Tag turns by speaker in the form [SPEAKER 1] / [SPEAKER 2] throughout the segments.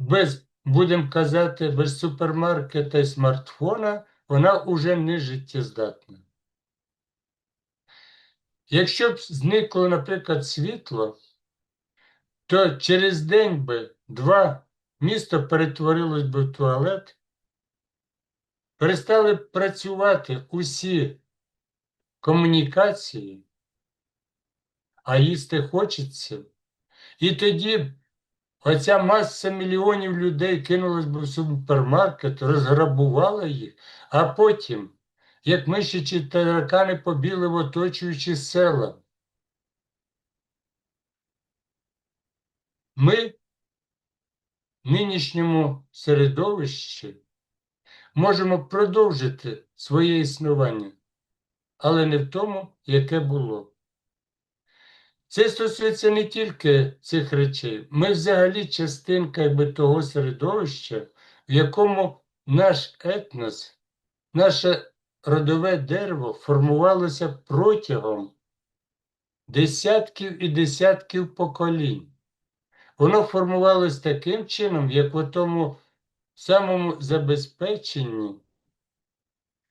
[SPEAKER 1] без, будемо казати, без супермаркета і смартфона, вона вже не життєздатна. Якщо б зникло, наприклад, світло, то через день би два місто перетворилось би в туалет, перестали б працювати усі комунікації, а їсти хочеться. І тоді оця маса мільйонів людей кинулась в супермаркет, розграбувала їх, а потім, як миші чи таракани побіли в оточуючі села. Ми в нинішньому середовищі можемо продовжити своє існування, але не в тому, яке було. Це стосується не тільки цих речей. Ми взагалі частинка якби, того середовища, в якому наш етнос, наше родове дерево формувалося протягом десятків і десятків поколінь. Воно формувалось таким чином, як в тому самому забезпеченні.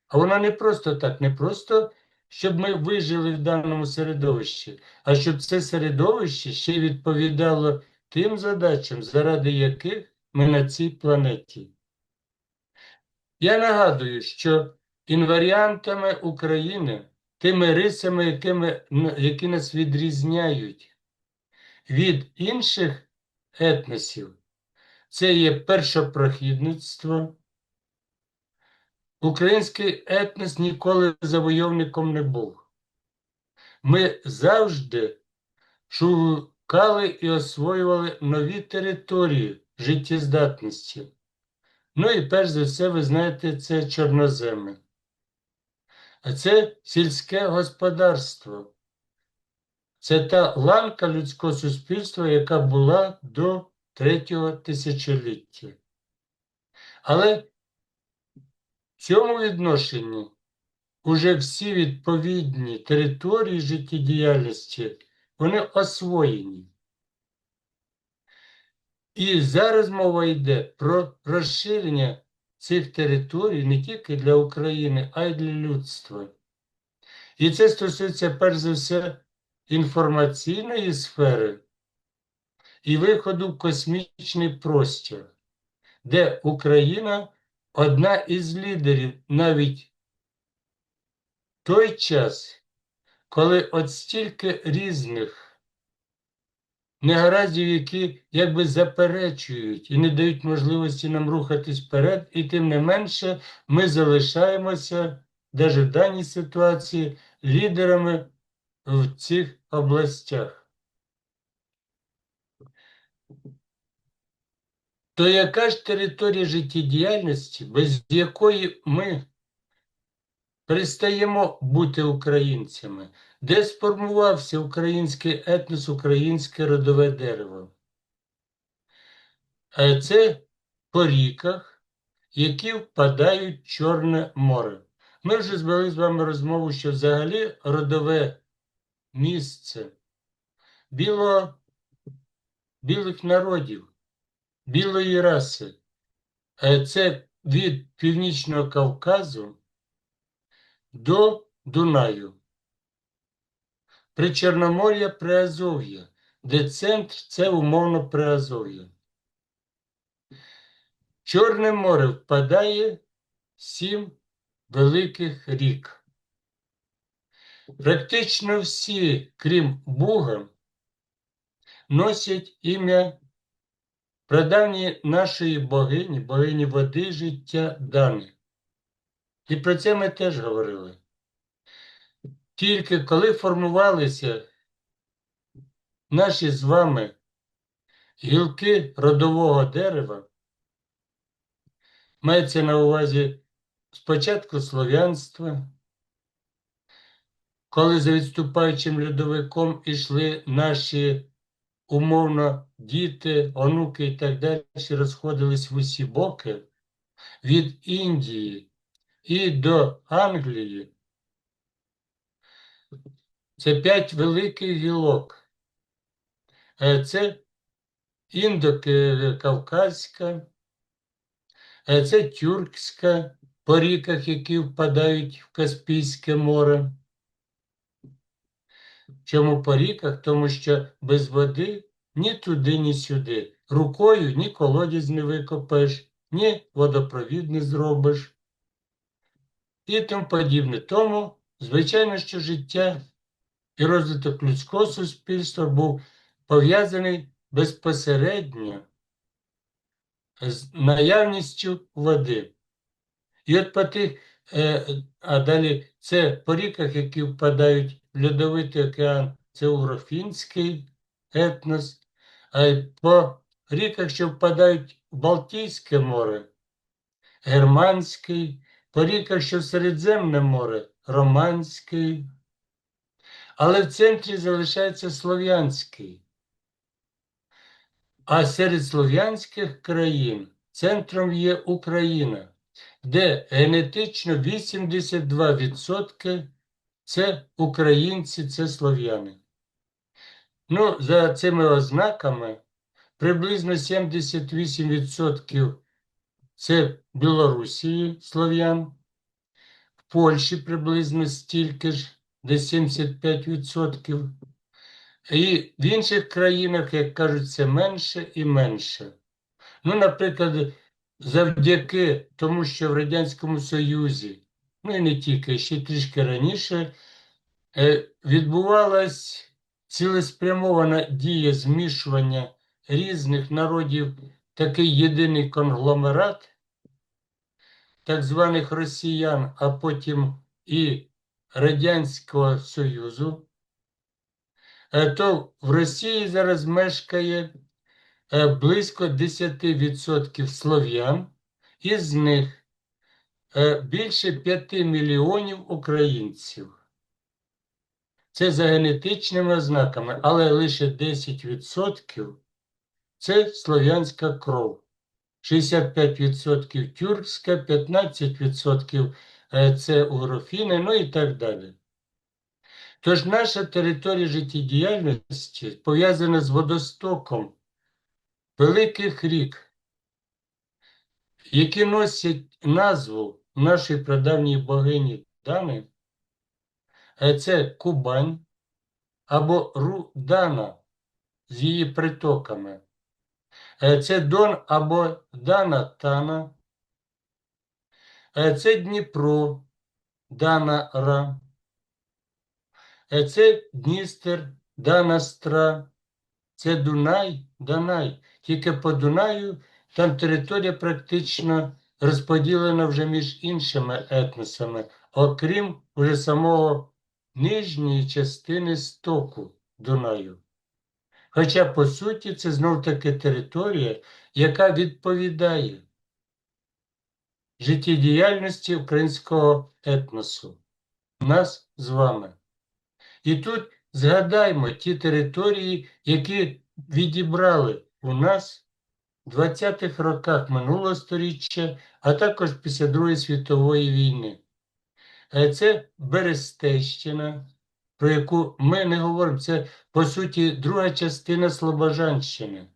[SPEAKER 1] А воно не просто так, не просто, щоб ми вижили в даному середовищі, а щоб це середовище ще відповідало тим задачам, заради яких ми на цій планеті. Я нагадую, що інваріантами України, тими рисами, якими, які нас відрізняють від інших етносів, це є першопрохідництво. Український етнос ніколи завойовником не був. Ми завжди шукали і освоювали нові території життєздатності. Ну і перш за все, ви знаєте, це чорноземи. А це сільське господарство. Це та ланка людського суспільства, яка була до третього тисячоліття. Але цьому відношенні уже всі відповідні території життєдіяльності, вони освоєні. І зараз мова йде про розширення цих територій не тільки для України, а й для людства. І це стосується перш за все інформаційної сфери і виходу в космічний простір, де Україна одна із лідерів навіть той час, коли от стільки різних негараздів, які якби заперечують і не дають можливості нам рухатись вперед, і тим не менше ми залишаємося навіть в даній ситуації лідерами в цих областях. То яка ж територія життєдіяльності, без якої ми перестаємо бути українцями, де сформувався український етнос, українське родове дерево? Це по ріках, які впадають в Чорне море. Ми вже звели з вами розмову, що взагалі родове місце біло, білих народів, білої раси. Е, Це від Північного Кавказу до Дунаю. Причорномор'я Приазов'я, де центр це умовно Приазов'я. Чорне море впадає сім великих рік. Практично всі, крім Буга, носять ім'я прадавньої нашої богині, богині води життя Дани. І про це ми теж говорили. Тільки коли формувалися наші з вами гілки родового дерева, мається на увазі спочатку слов'янства, коли за відступаючим льодовиком ішли наші умовно діти, онуки і так далі, розходились в усі боки від Індії і до Англії. Це п'ять великих гілок. Е, це індокавказька, е, це тюркська по ріках, які впадають в Каспійське море. Чому по ріках? Тому що без води ні туди, ні сюди. Рукою ні колодязь не викопаєш, ні водопровід не зробиш. І тому подібне. Тому, звичайно, що життя і розвиток людського суспільства був пов'язаний безпосередньо з наявністю води. І от по тих, е, а далі це по ріках, які впадають Льодовитий океан, це Угрофінський етнос, а по ріках, що впадають в Балтійське море, Германський, по ріках, що Середземне море, Романський. Але в центрі залишається Слов'янський. А серед слов'янських країн центром є Україна, де генетично 82% це українці, це слов'яни. Ну, за цими ознаками приблизно 78% це Білорусії слов'ян, в Польщі приблизно стільки ж, десь 75%. І в інших країнах, як кажуть, це менше і менше. Ну, наприклад, завдяки тому, що в Радянському Союзі, ну і не тільки, ще трішки раніше, е, відбувалась цілеспрямована дія змішування різних народів, такий єдиний конгломерат, так званих росіян, а потім і Радянського Союзу. Е, то в Росії зараз мешкає е, близько 10% слов'ян, із них більше 5 мільйонів українців. Це за генетичними ознаками, але лише 10% це слов'янська кров. 65% тюркська, 15% це угрофіни, ну і так далі. Тож наша територія життєдіяльності пов'язана з водостоком великих рік, які носять назву нашої прадавньої богині Дани, це Кубань або Рудана з її притоками. Це Дон або Дана Тана, це Дніпро, Дана Ра. Е, це Дністер, Данастра, це Дунай, Данай. Тільки по Дунаю там територія практично розподілена вже між іншими етносами, окрім вже самого нижньої частини стоку Дунаю. Хоча, по суті, це знов таки територія, яка відповідає життєдіяльності українського етносу, нас з вами. І тут згадаймо ті території, які відібрали у нас 20-х роках минулого століття, а також після Другої світової війни. Е, це Берестещина, про яку ми не говоримо. Це, по суті, друга частина Слобожанщини.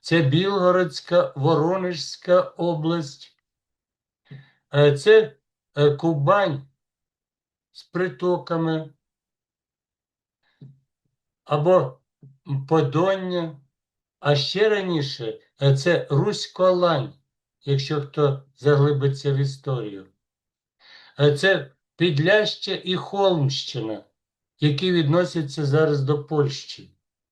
[SPEAKER 1] Це Білгородська, Воронежська область. Е, це е, Кубань з притоками або Подоння, а ще раніше е, це Русько-Лань, якщо хто заглибиться в історію. Е, це Підляща і Холмщина, які відносяться зараз до Польщі.